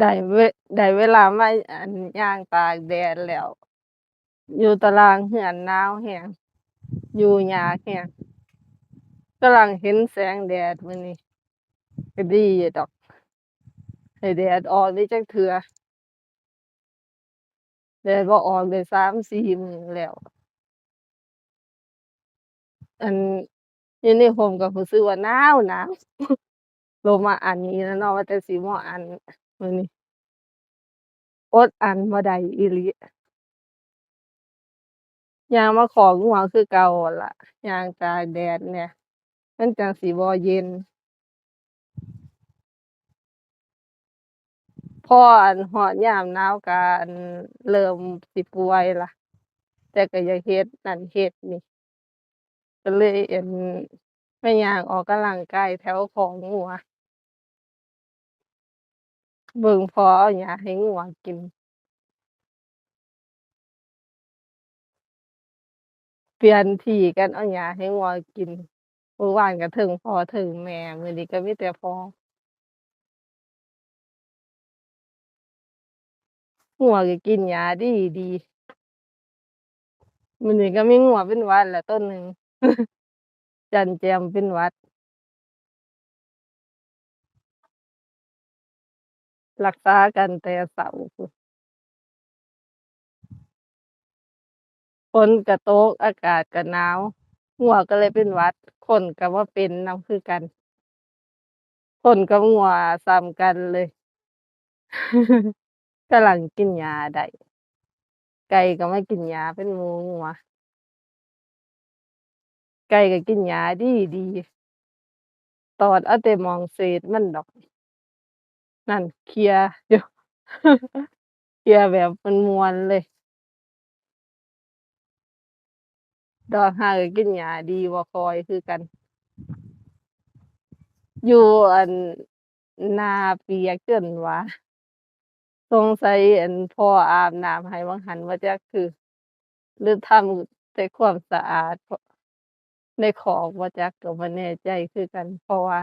ได้ เว ได้เวลามา อั่น ย่างตากแดดแล้ว อยู่ตารางเรือนหนาวแรงอยู่ยากแรงกำลังเห็นแสงแดดมื้อนี้ก็ดีอยู่ดอก ให้แดดออกได้จักเทื่อ แดดบ่ออกได้3-4มื้อแล้ว อั่น อยู่ในร่มก็รู้สึกว่าหนาวหนาวลมมาอันนี้แล้วเนาะ ว่าแต่สิบ่อั้น มื้อนี้ อดอั้นบ่ได้อีหลี ย่างมาคอกงัวคือเก่าหั้นล่ะ ย่างตากแดดแหน่ มันจั่งสิบ่เย็น พอ อั่น ฮอดยามหนาวก็ อั่น เริ่มสิป่วยล่ะ แต่ก็อยากเฮ็ดนั่นเฮ็ดนี่ ก็เลย อั่น มาย่างออกกำลังกายแถวคอกงัว เบิ่งพอเอาหญ้าให้งัวกิน เปลี่ยนที่กันเอาหญ้าให้งัวกินเมื่อวานก็เทิงพ่อเทิงแม่ มื้อนี้ก็มีแต่พ่อ งัวก็กินหญ้าดีดี มื้อนี้ก็มีงัวเป็นหวัดแล้วก็หนึ่ง จันแจมเป็นหวัด รักษากันแต่เช้าพู้นฝนก็ตกอากาศก็หนาวงัวก็เลยเป็นหวัด คนก็บ่าเป็นน้ำคือกัน คนกับงัวส่ำกันเลย กำลังกินหญ้าได้ไก่ก็ไมากินหญ้าเป็นหมู่งัวไก่ก็กินหญ้าดีดีตอดเอาแต่มองเศษมันดอก นั่นเขี่ยอยู่เขี่ยแบบม่วนเลย ดอกฮ้าก็กินหญ้าดีบ่คอยคือกัน อยู่อันนาเปียกจนว่าสงสัยอั่นพ่ออาบน้ำให้วังหันบ่จักคือ หรือทำแต่ความสะอาดในคอกบ่จักก็บ่แน่ใจคือกันเพราะว่า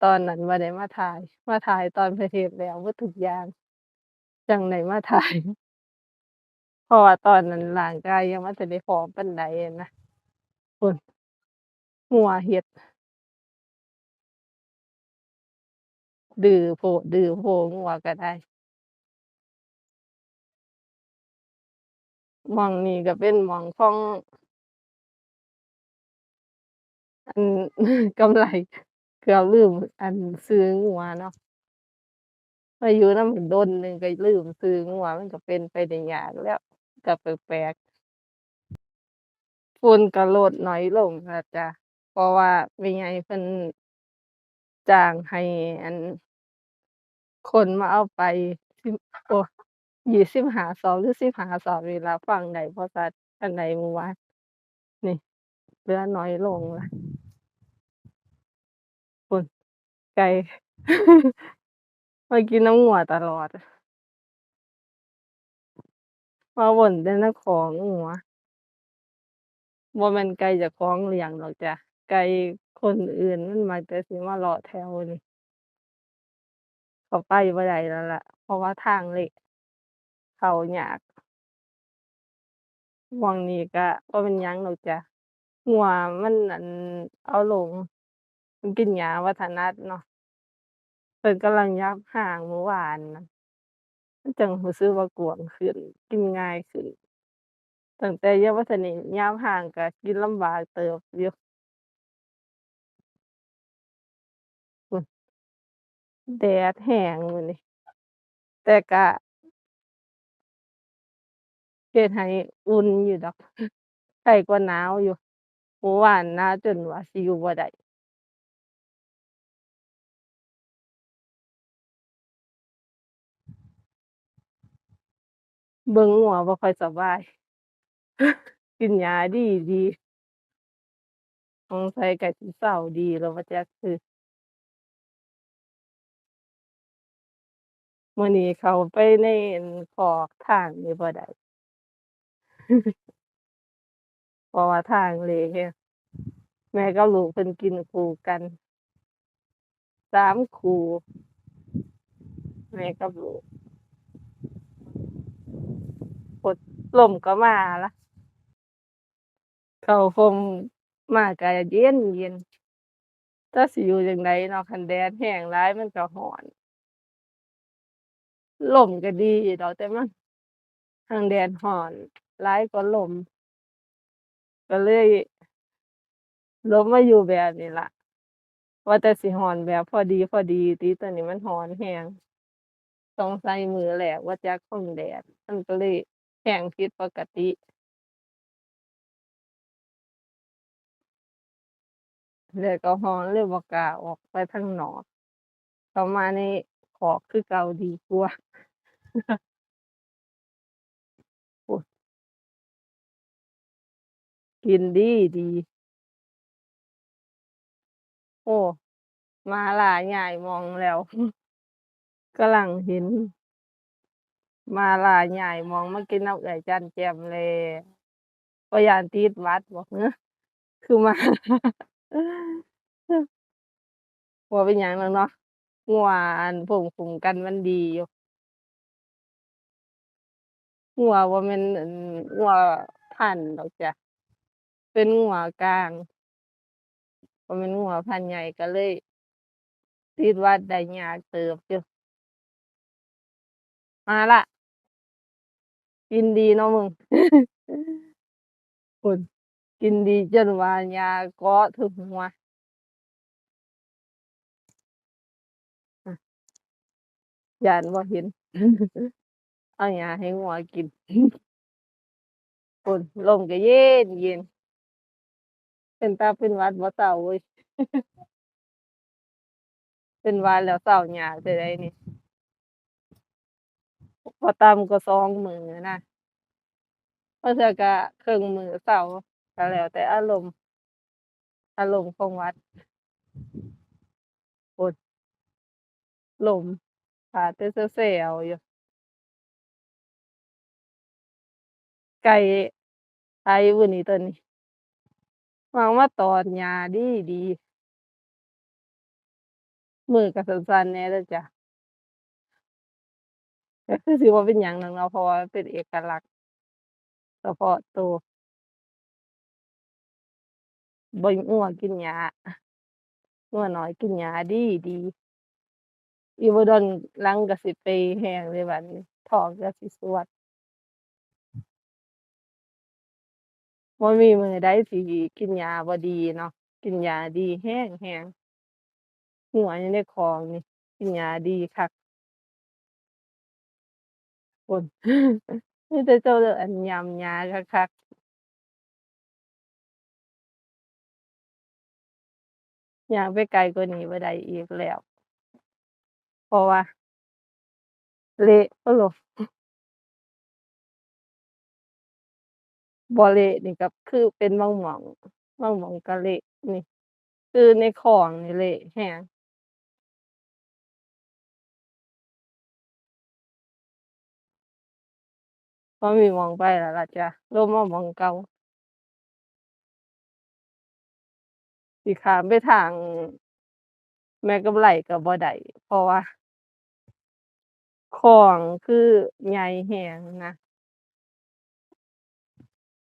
ตอนนั้นบ่ได้มาถ่าย มาถ่ายตอนเพิ่นเฮ็ดแล้วเบิดทุกอย่าง จั่งได้มาถ่าย เพราะว่าตอนนั้นร่างกายยังบ่ทันได้พร้อมปานใดอะนะ พู้นงัวเฮ็ด ดื้อโพด ดื้อโพงัวก็ได้หม้องนี้ก็เป็นหม้องของ อัน กำไร กือบลืมอันชื่องัวเนาะมาอยู่นำกันดนหนึ่งก็ลืมชื่องัวมันก็เป็นไปได้ยากแล้วก็แปลกๆฝุ่นก็ลดน้อยลงแล้วจ้ะเพราะว่าแม่ใหญ่เพิ่นจ้างให้อัน คนมาเอาไปสิโอ้25สอบหรือ15สอบนี่ล่ะฟังได้บ่ชัดปานใดเมื่อวานนี่เลือน้อยลงล้ว ไก่ มากินน้ำงัวตลอด มาวนแต่ในคอกงัวบ่แม่นไก่เจ้าของเลี้ยงดอกจ้ะ ไก่คนอื่นมันมักแต่สิมาเลาะแถวนี้เข้าไปบ่ได้แล้วล่ะ เพราะว่าทางเละเขายากหม้องนี้ก็บ่เป็นหยังดอกจ้ะงัวมันอั่นเอาลง มันกินหญ้าบ่ถนัดเนาะเพิ่นกำลังยับร้างเมื่อวานนะมันจังรู้สึกว่ากวางขึ้น กินง่ายขึ้นตั้งแต่ยังบ่ทันได้ยามร้างก็กินลำบากเติบอยู่แดดแรงมื้อนี้แต่ก็เฮ็ดให้อุ่นอยู่ดอกไข้กว่าหนาวอยู่เมื่อวานหนาวจนว่าสิอยู่บ่ได้ เบิ่งงัวบ่ค่อยสบาย กินหญ้าดีดีสงสัยกล้สิเซาดีแล้วบ่าจักคือมื้อนี้เข้าไปในอั่นคอกทางนี้บ่ได้เพราะว่าทางเละแม่กับลูกเพิ่นกินคู่กัน3คู่แม่กับลูก ฝนลมก็มาละเขาร่มมาก็เย็นเย็นจักสิอยู่จั่งใดเนาะคันแดดแรงหลายมันก็ร้อนลมก็ดีดอกแต่มันทิงแดดร้อนหลายกว่าลม ก็เลยลงมาอยู่แบบนี้ละว่าแต่สิร้อนแบบพอดีๆติตอนนี้มันร้อนแรงสงสัยมือแรกว่าจักเทิงแดดมันก็เลย แรงผิดปกติแดดก็ร้อนเลยบ่กาออกไปข้างหนอกเข้ามาในคอกคือเก่าดีกว่าโอกินดีดี โอ้ มาหลายย้ายหม้องแล้วกำลังเห็น มาลายย้ายหม้องมากินน้ำเอื้อยจันแจ่มแล้วบ่ย้านติดวัดบ่ฮึคือมาบ่เป็นหยังดอกเนาะงัวอันภูมิคุ้มกันมันดีอยู่งัวบ่แม่นอั่นงัวพันดอกจ้ะเป็นงัวกลางบ่แม่นงัวพันใหญ่ก็เลยติดวัดได้ยากเติบอยู่มาละ กินดีเนาะมึงพู้นกินดีจนว่าหญ้าเกาะถึงหัวอะย้านบ่เห็นเอาหญ้าให้งัวกินพู้นลมก็เย็นเย็น เป็นตาเป็นหวัดบ่เซาเว้ยเป็นหวัดแล้วเซายากเท่าใดนี่ บ่ต่ำกว่า2มื้อนะบางเทื่อก็ครึ่องมือเซาก็แล้ว แต่อารมณ์อารมณ์ของวัดพู้นลมพัดแต่แซวอยู่ไก่ไผบุนี่ตัวนี้มักมาตอดหญ้าดีดีมือก็สั่นๆแหน่เด้จ้ะ ก็คือสิบ่เป็นหยังดอกเนาะ เพราะว่าเป็นเอกลักษณ์เฉพาะก็เบิ่งัวกินหญ้า งัวน้อยกินหญ้าดีดี อีกบ่โดนหลังก็สิเปแรงเลยบัดนี้ ท้องก็สิสวด บ่มีมื้อใดที่กินหญ้าบ่ดีเนาะ กินหญ้าดีแรงแรงงัวอยู่ในคอกนี่ กินหญ้าดีคัก พู้น มีแต่เจ้าอันยำหญ้าคักย่างไปไกลกว่านี้บ่ได้อีกแล้ว เพราะว่าเละโพโล บ่เละนี่ก็คือเป็นบางหม้อง บางหม้องก็เละนี่ คือในคอกนี่เละแรงบ่มีมองไปแล้วล่ะจ้ะลงมามองเก่าสิข้ามไปทาง แม่กำไรก็บ่ได้เพราะว่าคอกคือใหญ่แรงนะ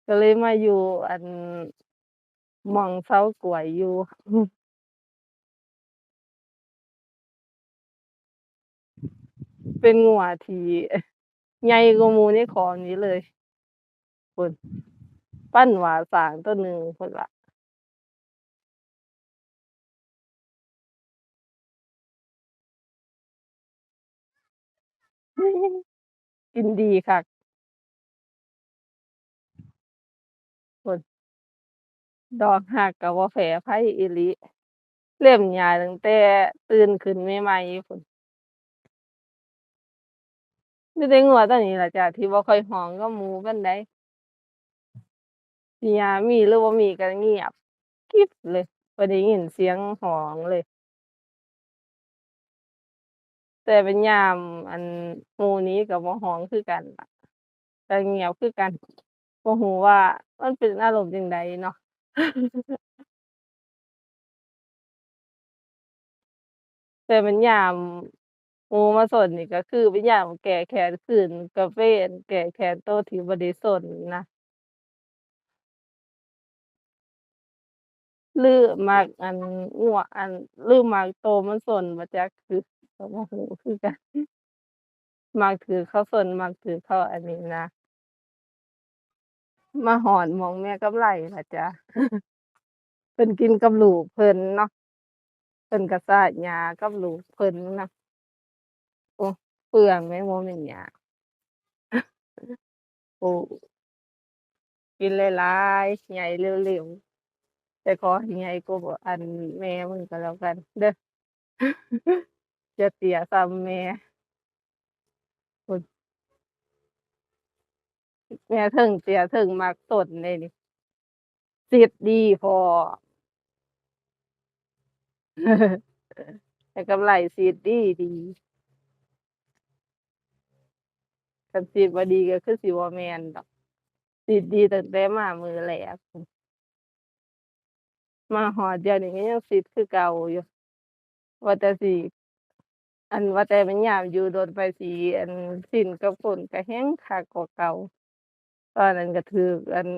ก็เลยมาอยู่อันมองเซากล้วยอยู่เป็นงัวที่ ใหญ่กว่าหมูในคอกนี้เลยพู้นปานหวาสางตัวหนึ่งพู้นละกินดีคักพู้นดอกรักก็บ่แพ้ไผอีหลีเล็มหญ้าตั้งแต่ตื่นขึ้นใหม่ๆพู้น มีแต่งัวตัวนี้ล่ะจ้ะที่บ่ค่อยร้องกับหมู่ปานใดหญ้ามีหรือบ่มีก็เงียบกริบเลยบ่ได้ยินเสียงร้องเลย แต่เป็นยามอันหมู่นี้ก็บ่ร้องคือกันล่ะก็เงียบคือกันบ่รู้ว่ามันเป็นอารมณ์จังใดเนาะแต่เป็นยาม หมูมาสนนี่ก็คือวิญญาณแก้แค้นคืนกาเฟนแก้แค้นโตที่บ่ได้สนนะหรือมักอันงัวอันหรือมักโตมันสนบ่จักคือก็บ่รู้คือกันมักถือเขาสนมักถือเขาอันนี้นะ มาฮอดหมองแม่กำไลล่ะจ้ะเพิ่นกินกับลูกเพิ่นเนาะเพิ่นก็ซาดหญ้ากับลูกเพิ่นนะ เปลืองแม่งบ่แม่นหยังโอ้กินหลายๆใหญ่เร็วๆแต่ขอใหญ่กว่าอันแม่มึงก็แล้วกัน เด้ออย่าเตียส่ำแม่พุ่นแม่เทิงเตียเทิงมักส้นเลยนี่สิทธิ์ดีพอแม่กำไลสิทธิ์ดีดี คันสิบ่ดีก็คือสิบ่แม่นดอกสิดีตั้งแต่มามือแรกมาฮอดเดียวนี้ก็ยังสิคือเก่าอยู่ว่าแต่สิอันว่าแต่มันยามอยู่โดนไปสิอันสิ้นกับคนก็แฮงคักกว่าเก่าตอนนั้นก็ถูกอัน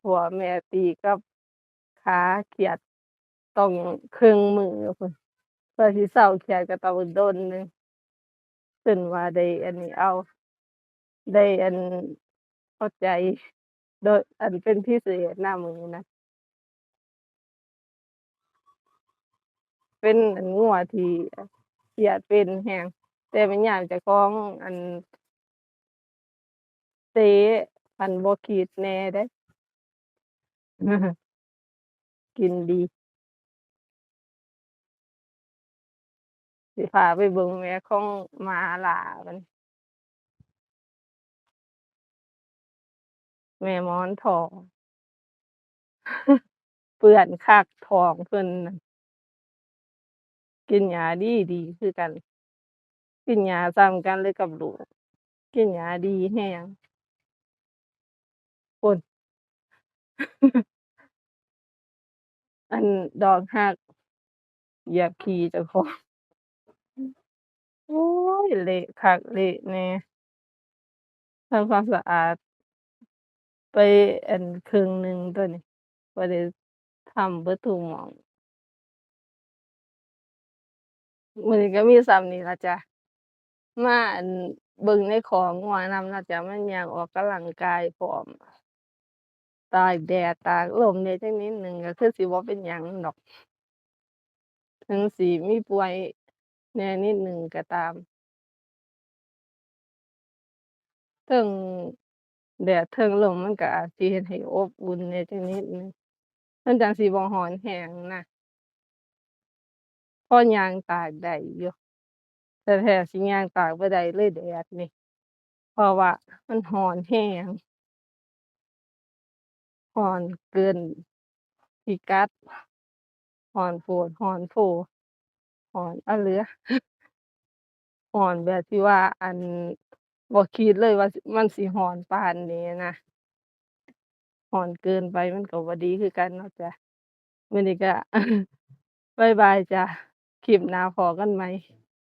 ผัวแม่ตีกับขาเขียดต้องครึ่งมื้อพู้นกว่าสิเซาเขียดก็ต้องโดนหนึ่งจนว่าได้อันนี้เอา ได้อันเข้าใจโดยอันเป็นพิเศษหนะมื้อนั้นเป็นอันงัวที่เขียดเป็นแรงแต่มันย้านเจ้าของอันเตะคันบ่คิดแน่เดะกินดีสิพาไปเบิ่งแม่ของมาหลาบัน แม่หมอนทอง เปื้อนคักทองเพิ่นกินหญ้าดีดีคือกัน กินหญ้าส่ำกันเลยกับลูกกินหญ้าดีแรงพู้นอันดอกรักเหยียบขี้เจ้าของโอ๊ยเละคักเละแน่ทำความสะอาด ไปอันครึ่งหนึ่งตัวนี้บ่ได้ทำเบิดทุกหม้องมื้อนี้ก็มีส่ำนี้ล่ะจ้ะ มาอันเบิ่งในคอกงัวนำเนาะจ้ะ มันยางออกกำลังกายพร้อม ตากแดด ตากลมได้จักนิดหนึ่งก็คือสิบ่เป็นหยังดอก ถึงสิมีป่วยแหน่นิดหนึ่งก็ตาม เทิง แดดเทิงลมมันก็อาจสิเฮ็ดให้อบอุ่นแหน่จักนิดหนึ่ง มันจั่งสิบ่ร้อนแรงนะ พอย่างตากได้อยู่ แต่แท้สิย่างตากบ่ได้เลยแดดนี่ เพราะว่ามันร้อนแรงร้อนเกินพิกัด ร้อนโพด ร้อนโพ ร้อนอะเหลือ ร้อนแบบที่ว่า อัน บ่คิดเลยว่าสิมันสิร้อนปานนี้นะ ร้อนเกินไปมันก็บ่ดีคือกันเนาะจ้ะ มื้อนี้ก็บ๊ายบายจ้ะ คลิปหน้าพ้อกันใหม่